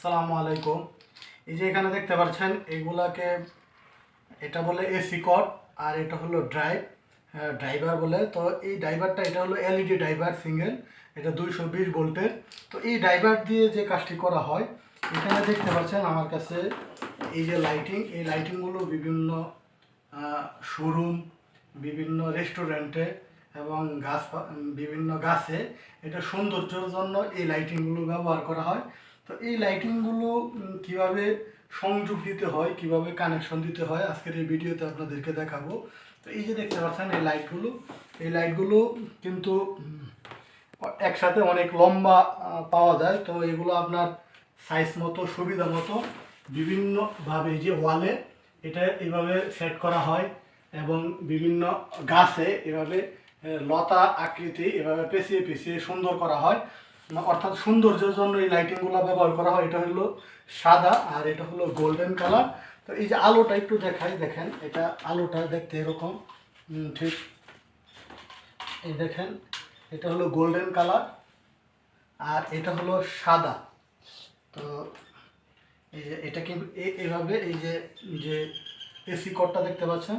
আসসালামু আলাইকুম। এই যে এখানে দেখতে পাচ্ছেন, এগুলাকে এটা বলে এসি কট আর এটা হলো ড্রাইভ। ড্রাইভার বলে। তো এই ড্রাইভারটা, এটা হলো এলইডি ড্রাইভার সিঙ্গেল। এটা দুইশো বিশ ভোল্টের। তো এই ড্রাইভার দিয়ে যে কাজটি করা হয়, এখানে দেখতে পাচ্ছেন আমার কাছে এই যে লাইটিং। এই লাইটিংগুলো বিভিন্ন শোরুম, বিভিন্ন রেস্টুরেন্টে এবং গাছ বিভিন্ন গাছে এটা সৌন্দর্যের জন্য এই লাইটিংগুলো ব্যবহার করা হয়। তো এই লাইটিংগুলো কীভাবে সংযোগ দিতে হয়, কীভাবে কানেকশন দিতে হয়, আজকের এই ভিডিওতে আপনাদেরকে দেখাবো। তো এই যে দেখতে পাচ্ছেন এই লাইটগুলো এই লাইটগুলো কিন্তু একসাথে অনেক লম্বা পাওয়া যায়। তো এগুলো আপনার সাইজ মতো, সুবিধা মতো বিভিন্নভাবে যে ওয়ালে এটা এভাবে সেট করা হয় এবং বিভিন্ন গাছে এভাবে লতা আকৃতি এভাবে পেঁচিয়ে পেঁচিয়ে সুন্দর করা হয়। অর্থাৎ সৌন্দর্যের জন্য এই লাইটিংগুলো ব্যবহার করা হয়। এটা হলো সাদা আর এটা হলো গোল্ডেন কালার তো এই যে আলোটা একটু দেখাই, দেখেন, এটা আলোটা দেখতে এরকম। ঠিক এই দেখেন, এটা হলো গোল্ডেন কালার আর এটা হলো সাদা। তো এই যে এটা কি এভাবে এই যে যে এসি কটটা দেখতে পাচ্ছেন?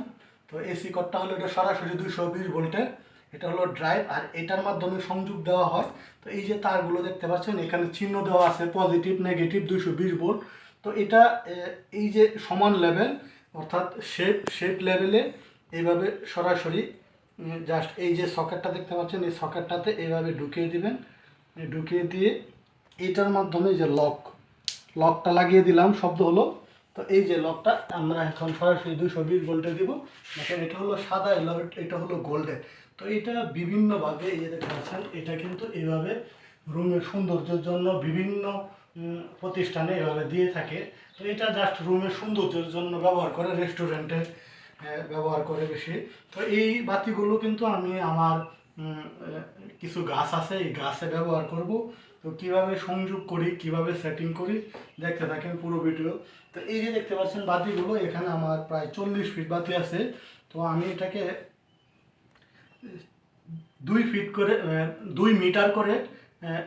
তো এসি কটটা হলো এটা সরাসরি দুইশো বিশ ভোল্টের এটা হলো ড্রাইভ আর এটার মাধ্যমে সংযোগ দেওয়া হয়। তো এই যে তারগুলো দেখতে পাচ্ছেন, এখানে চিহ্ন দেওয়া আছে পজিটিভ নেগেটিভ দুইশো বিশ ভোল্ট তো এটা এই যে সমান লেভেল অর্থাৎ শেপ শেপ লেভেলে এইভাবে সরাসরি জাস্ট এই যে সকেটটা দেখতে পাচ্ছেন, এই সকেটটাতে এইভাবে ঢুকিয়ে দিবেন। ঢুকিয়ে দিয়ে এটার মাধ্যমে যে লক লকটা লাগিয়ে দিলাম, শব্দ হলো তো এই যে লকটা, আমরা এখন সরাসরি দুশো বিশ ভোল্টে দিব। দেখেন, এটা হলো সাদা এটা হলো গোল্ডেন তো এটা বিভিন্নভাবে এই যে দেখতে এটা কিন্তু এইভাবে রুমের সৌন্দর্যের জন্য বিভিন্ন প্রতিষ্ঠানে এভাবে দিয়ে থাকে। তো এটা জাস্ট রুমের সৌন্দর্যের জন্য ব্যবহার করে রেস্টুরেন্টে ব্যবহার করে বেশি। তো এই বাতিগুলো কিন্তু আমি আমার কিছু গাছ আছে, এই গাছে ব্যবহার করব। তো কীভাবে সংযোগ করি, কীভাবে সেটিং করি, দেখতে থাকেন পুরো ভিডিও তো এই যে দেখতে পাচ্ছেন বাতিগুলো, এখানে আমার প্রায় চল্লিশ ফিট বাতি আছে। তো আমি এটাকে দুই ফিট করে দুই মিটার করে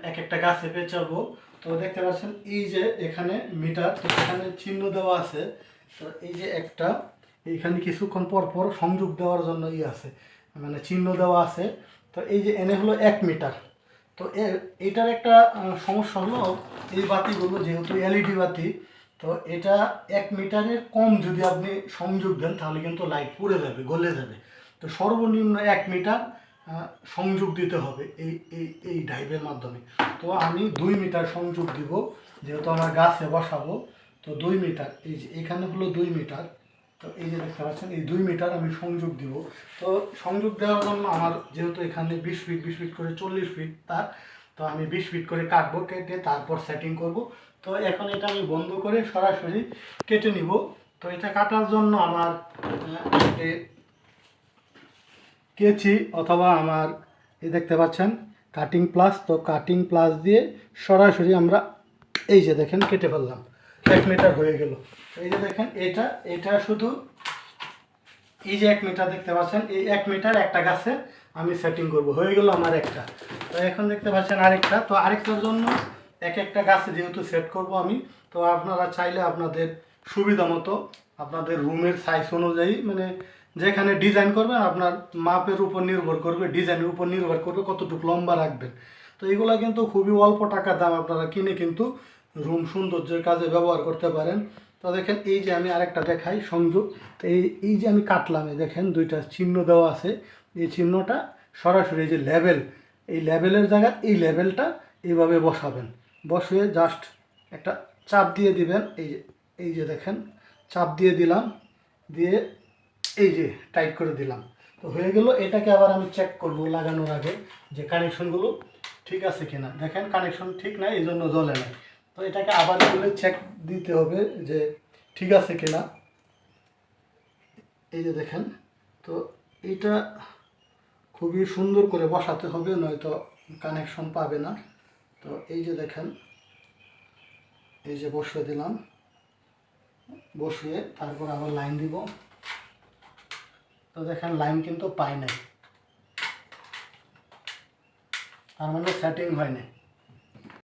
এক একটা গাছে পেঁচাবো। তো দেখতে পাচ্ছেন, এই যে এখানে মিটার তো এখানে চিহ্ন দেওয়া আছে। তো এই যে একটা, এইখানে কিছুক্ষণ পর পর সংযোগ দেওয়ার জন্য ই আছে। মানে চিহ্ন দেওয়া আছে। তো এই যে এনে হলো এক মিটার তো এটার একটা সমস্যা হলো এই বাতিগুলো যেহেতু এলইডি বাতি, তো এটা এক মিটারের কম যদি আপনি সংযোগ দেন তাহলে কিন্তু লাইট পুড়ে যাবে, গলে যাবে। তো সর্বনিম্ন এক মিটার সংযোগ দিতে হবে এই এই এই ড্রাইভের মাধ্যমে। তো আমি দুই মিটার সংযোগ দিব, যেহেতু আমার গাছে বসাবো, তো দুই মিটার এই যে এখানে হলো দুই মিটার তো এই যে দেখতে পাচ্ছেন, এই দুই মিটার আমি সংযোগ দিব। তো সংযোগ দেওয়ার জন্য আমার যেহেতু এখানে বিশ ফিট বিশ ফিট করে চল্লিশ ফিট তার, তো আমি বিশ ফিট করে কাটবো, কেটে তারপর সেটিং করব। তো এখন এটা আমি বন্ধ করে সরাসরি কেটে নিব। তো এটা কাটার জন্য আমার কেচি অথবা আমার এই দেখতে পাচ্ছেন কাটিং প্লাস তো কাটিং প্লাস দিয়ে সরাসরি আমরা এই যে দেখেন কেটে ফেললাম। এক মিটার হয়ে গেল। এই যে দেখেন, এটা এটা শুধু এই যে এক মিটার দেখতে পাচ্ছেন, এই এক মিটার একটা গাছে আমি সেটিং করব। হয়ে গেল আমার একটা। তো এখন দেখতে পাচ্ছেন আরেকটা। তো আরেকটার জন্য এক একটা গাছে যেহেতু সেট করব আমি, তো আপনারা চাইলে আপনাদের সুবিধা মতো আপনাদের রুমের সাইজ অনুযায়ী মানে যেখানে ডিজাইন করবেন, আপনার মাপের উপর নির্ভর করবে ডিজাইনের উপর নির্ভর করবে কতটুকু লম্বা রাখবেন। তো এগুলো কিন্তু খুবই অল্প টাকার দাম আপনারা কিনে কিন্তু রুম সৌন্দর্যের কাজে ব্যবহার করতে পারেন। তো দেখেন এই যে আমি আরেকটা দেখাই সংযোগ। এই এই যে আমি কাটলাম দেখেন দুইটা চিহ্ন দেওয়া আছে। এই চিহ্নটা সরাসরি এই যে লেভেল এই লেভেলের জায়গায় এই লেভেলটা এইভাবে বসাবেন। বসিয়ে জাস্ট একটা চাপ দিয়ে দিবেন। এই যে এই যে দেখেন, চাপ দিয়ে দিলাম, দিয়ে এই যে টাইট করে দিলাম। তো হয়ে গেল, এটাকে আবার আমি চেক করব লাগানোর আগে যে কানেকশনগুলো ঠিক আছে কিনা। দেখেন কানেকশন ঠিক নাই, এই জন্য জ্বলে নাই। তো এটাকে আবার খুলে চেক দিতে হবে যে ঠিক আছে কিনা। এই যে দেখেন, তো এটা খুবই সুন্দর করে বসাতে হবে, নয়তো কানেকশন পাবে না। তো এই যে দেখেন, এই যে বসিয়ে দিলাম। বসিয়ে তারপর আবার লাইন দিব। তো দেখেন লাইন কিন্তু পাই নাই। তার মানে সেটিং হয় নাই।